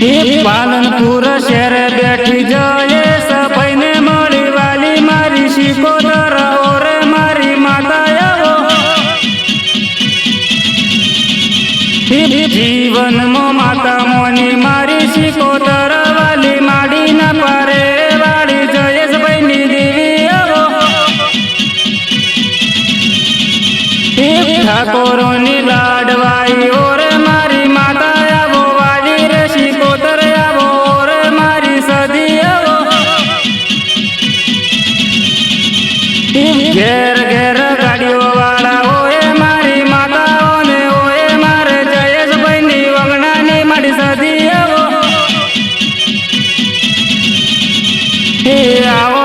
એ પાલનપુર શહેર બેઠી જયે સફાઈને મળી વાલી મારી શિકોતર રે મારી માતા આવો. જીવનમાં માતા મોની મારી શીખો વાલી માડી ના પારે વાળી જયેશભાઈની દેવી આવો. ઠાકોરોની લાડવાઈ ઘેર ઘેર ગાડીઓ વાળા ઓએ મારી માતાઓને ઓએ મારે જયેશભાઈની વગણાની મારી સદી આવો આવો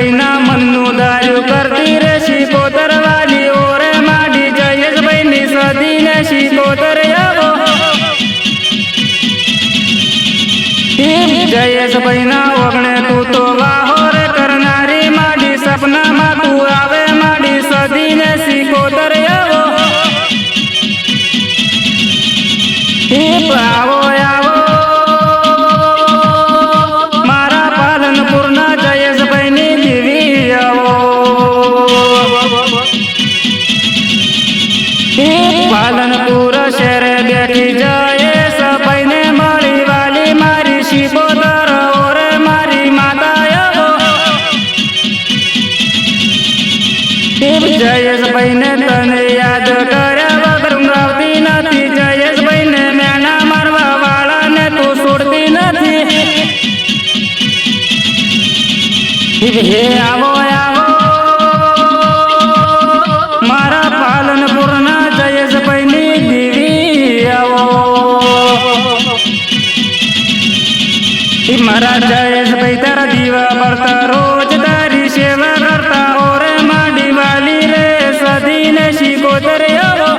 જયેશભાઈના મનનું દારૂ કરતી રે શીખોતર વાલી ઓરે માડી જયેશભાઈની સદીને શીખોતર આવો. જયેશભાઈના ઓગણે તું તો વાહોર પાલનપુર શહેરે બેઠી જયેશ સભાઈને મળી વાલી મારી શિબોતર ઓરે મારી માતા જયેશભાઈને તને યાદ કર્યા વગર ઊંઘાવતી નથી. જયેશભાઈને મેણા મારવા વાળાને તું છોડતી નથી. હે આવો ઈ મારા જયેશભાઈ તારા દીવા બળતા રોજ તારી સેવા કરતા ઓરે માડી વાલી રે સદીને શીખોતર આવો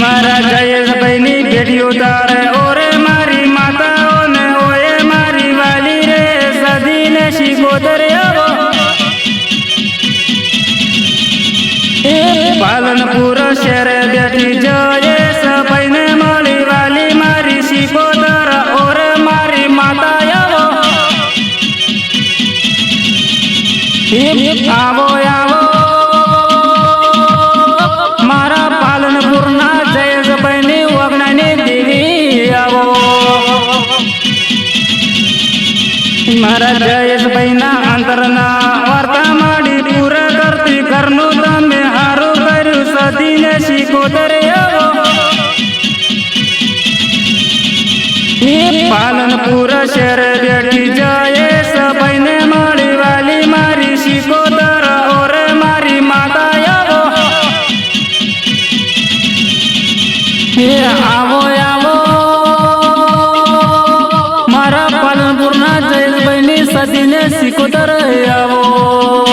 મારા જયેશભાઈની ભેટીઓ તારે ઓરે મારી માતાઓને ઓએ મારી વાલી રે સદીને શીખોતર આવો એ પાલનપુર શહેરે બેઠી જયેશ ભાઈને આવો આવો, મારા પાલનપુરના જયેશભાઈની વગણાની દેવી આવો. મારા જયેશભાઈના અંતરના વાર્તા માડી પૂરા કરતી ઘરનું તમે હારું કર્યું સદીને શીખોતર આવો. પાલનપુર શહેર બેઠી જયેશ હે આવો આવો. મારા પાલનપુરના જયેશભાઈની સદીને શીખોતર આવો.